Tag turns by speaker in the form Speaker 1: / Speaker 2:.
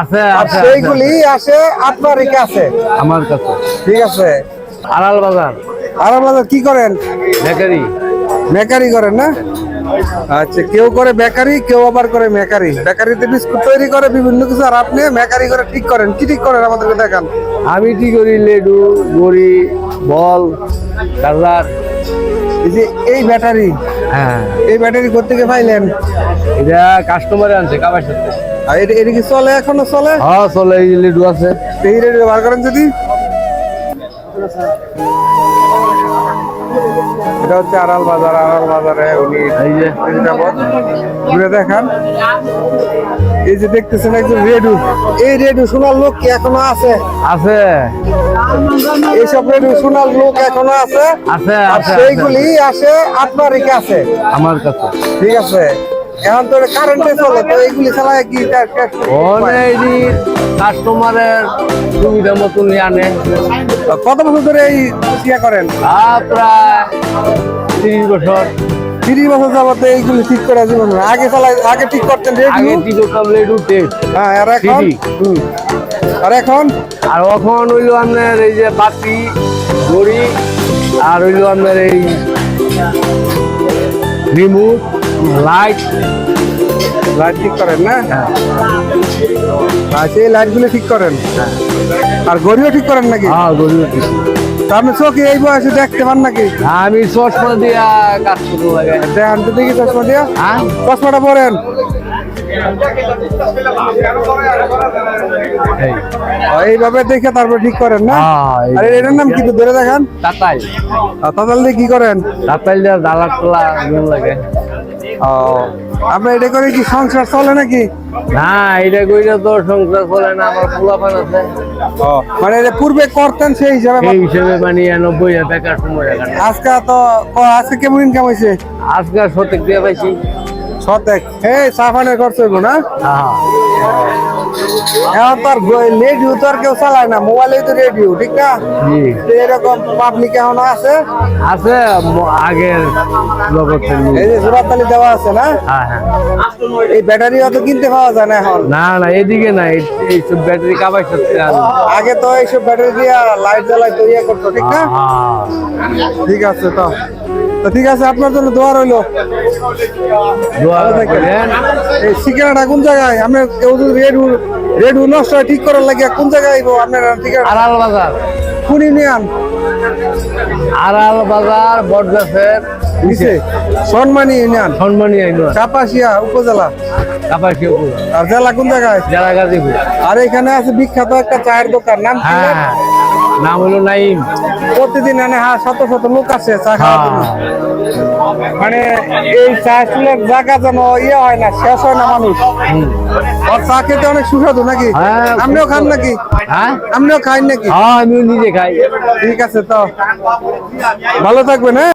Speaker 1: আছে আছে
Speaker 2: সেইগুলি আসে আপনার কাছে?
Speaker 1: আমার কাছে।
Speaker 2: ঠিক আছে।
Speaker 1: আড়াল বাজার।
Speaker 2: আর আপনাদের কি করেন?
Speaker 1: বেকারি।
Speaker 2: মেকারি করেন না? আচ্ছা কেউ করে বেকারি কেউ আবার করে মেকারি। বেকারিতে বিস্কুট তৈরি করে বিভিন্ন কিছু। আর আপনি মেকারি করে ঠিক করেন। কি ঠিক করেন আমাদেরকে দেখান।
Speaker 1: আমি কি করি লেডু গড়ি বল চার্জার
Speaker 2: এই যে এই ব্যাটারি
Speaker 1: হ্যাঁ।
Speaker 2: এই ব্যাটারি কোথেকে পাইলেন?
Speaker 1: এটা কাস্টমারে আনছে কাবার সাথে
Speaker 2: আর এটা এটা কি চলে এখনও চলে?
Speaker 1: হ্যাঁ চলে এই লেডু আছে।
Speaker 2: এই বার করেন যদি। এটা হচ্ছে আড়াল বাজার আড়াল বাজারে উনি
Speaker 1: এই যে।
Speaker 2: ঘুরে দেখান। এই যে দেখতেছেন একজন রেডু। এই রেডু শোনার লোক কি এখনও আছে?
Speaker 1: আছে।
Speaker 2: এইসব রেডু শোনার লোক এখনও আছে?
Speaker 1: আছে আছে আছে।
Speaker 2: সেইগুলি আসে আপনার কাছে।
Speaker 1: আমার কাছে।
Speaker 2: ঠিক আছে। এখন তো কারেন্টে চলে তো এইগুলি চালায় কি টা-
Speaker 1: কাস্টমারের সুবিধা মতন আনে।
Speaker 2: কত বছর ধরে এই ইয়া করেন?
Speaker 1: প্রায় তিরিশ বছর।
Speaker 2: তিরিশ বছর যাবত এইগুলি ঠিক করে জীবন আগে চালাই আগে ঠিক করতেন
Speaker 1: আগে
Speaker 2: রেডিও
Speaker 1: কি করতাম লেডু টেস্ট
Speaker 2: হ্যাঁ আর এখন? আর এখন?
Speaker 1: আর এখন হইল আপনার এই যে বাতি ঘড়ি আর হইল আপনার এই রিমোট। লাইট
Speaker 2: লাইট ঠিক করেন না? আচ্ছা এই লাইটগুলো ঠিক করেন। আর গরিও ঠিক করেন নাকি?
Speaker 1: হ্যাঁ ঘড়ি
Speaker 2: তা আপনি চোখে এই বয়সে দেখতে পান নাকি?
Speaker 1: আমি চশমা দিয়া কাজ
Speaker 2: দেখান তো দেখি চশমা দিয়া।
Speaker 1: হ্যাঁ?
Speaker 2: চশমাটা পরেন। এইভাবে দেখে তারপর ঠিক করেন না?
Speaker 1: হ্যাঁ,
Speaker 2: আরে এটার নাম কি ধরে দেখান।
Speaker 1: তাতাই
Speaker 2: আর তাহলে দিয়ে কি করেন?
Speaker 1: তাতাই দিয়া দালার তোলা লাগে।
Speaker 2: ও আপনার এটা করে কি সংসার চলে নাকি?
Speaker 1: না এটা কইরা তো সংসার চলে না আমার পোলাপান আছে।
Speaker 2: মানে এটা পূর্বে করতেন সেই হিসাবে
Speaker 1: সেই হিসেবে নব্বই হাজার বেকার সময়
Speaker 2: আজকে তো আজকে কেমন ইনকাম হয়েছে
Speaker 1: আজকে শতক দিয়ে পাইছি।
Speaker 2: সতেক এই সাফানে করছে না?
Speaker 1: হ্যাঁ।
Speaker 2: এখন তো আর রেডিও তো আর কেউ চালায় না মোবাইলে তো রেডিও ঠিক না? এরকম পাবলিক এখনও আছে?
Speaker 1: আছে আগের জগতের
Speaker 2: এই যে জোড়াতালি দেওয়া আছে না?
Speaker 1: হ্যাঁ হ্যাঁ।
Speaker 2: এই ব্যাটারি অত কিনতে পাওয়া যায় না এখন?
Speaker 1: না না এদিকে না এই- এইসব ব্যাটারি কাবাই সত্যি
Speaker 2: আগে তো এইসব ব্যাটারি দিয়ে লাইট জ্বালাই ইয়ে করতো ঠিক না? ঠিক আছে তো। ঠিক আছে আপনার জন্য দোয়া রইল। এই ঠিকানাটা কোন জায়গায়? আপনার কেউ যদি রেডু রেডু নষ্ট ঠিক করার লাগে কোন জায়গায় আইবো? আপনারা ঠিক
Speaker 1: আড়াল বাজার।
Speaker 2: কোন ইউনিয়ন
Speaker 1: আড়াল বাজার বটগাছের
Speaker 2: নিচে। সম্মানী ইউনিয়ন
Speaker 1: সম্মানী আইন
Speaker 2: কাপাসিয়া উপজেলা।
Speaker 1: কাপাসিয়া উপজেলা।
Speaker 2: আর জেলা কোন জায়গায়?
Speaker 1: জেলা গাজীপুর।
Speaker 2: আর এখানে আছে বিখ্যাত একটা চায়ের দোকান। নাম কি
Speaker 1: হ্যাঁ। নাম হলো নাইম
Speaker 2: প্রতিদিন এনে হ্যাঁ শত শত লোক আসে চা খাওয়ার জন্য।
Speaker 1: হ্যাঁ
Speaker 2: মানে এই চা চুলের জায়গা যেন ইয়ে হয় না শেষ হয় না মানুষ। আর চা খেতে অনেক সুস্বাদু নাকি?
Speaker 1: আমিও
Speaker 2: আপনিও খান নাকি?
Speaker 1: হ্যাঁ?
Speaker 2: আপনিও খাই নাকি?
Speaker 1: হ্যাঁ আমিও নিজে খাই।
Speaker 2: ঠিক আছে তো। ভালো থাকবেন হ্যাঁ?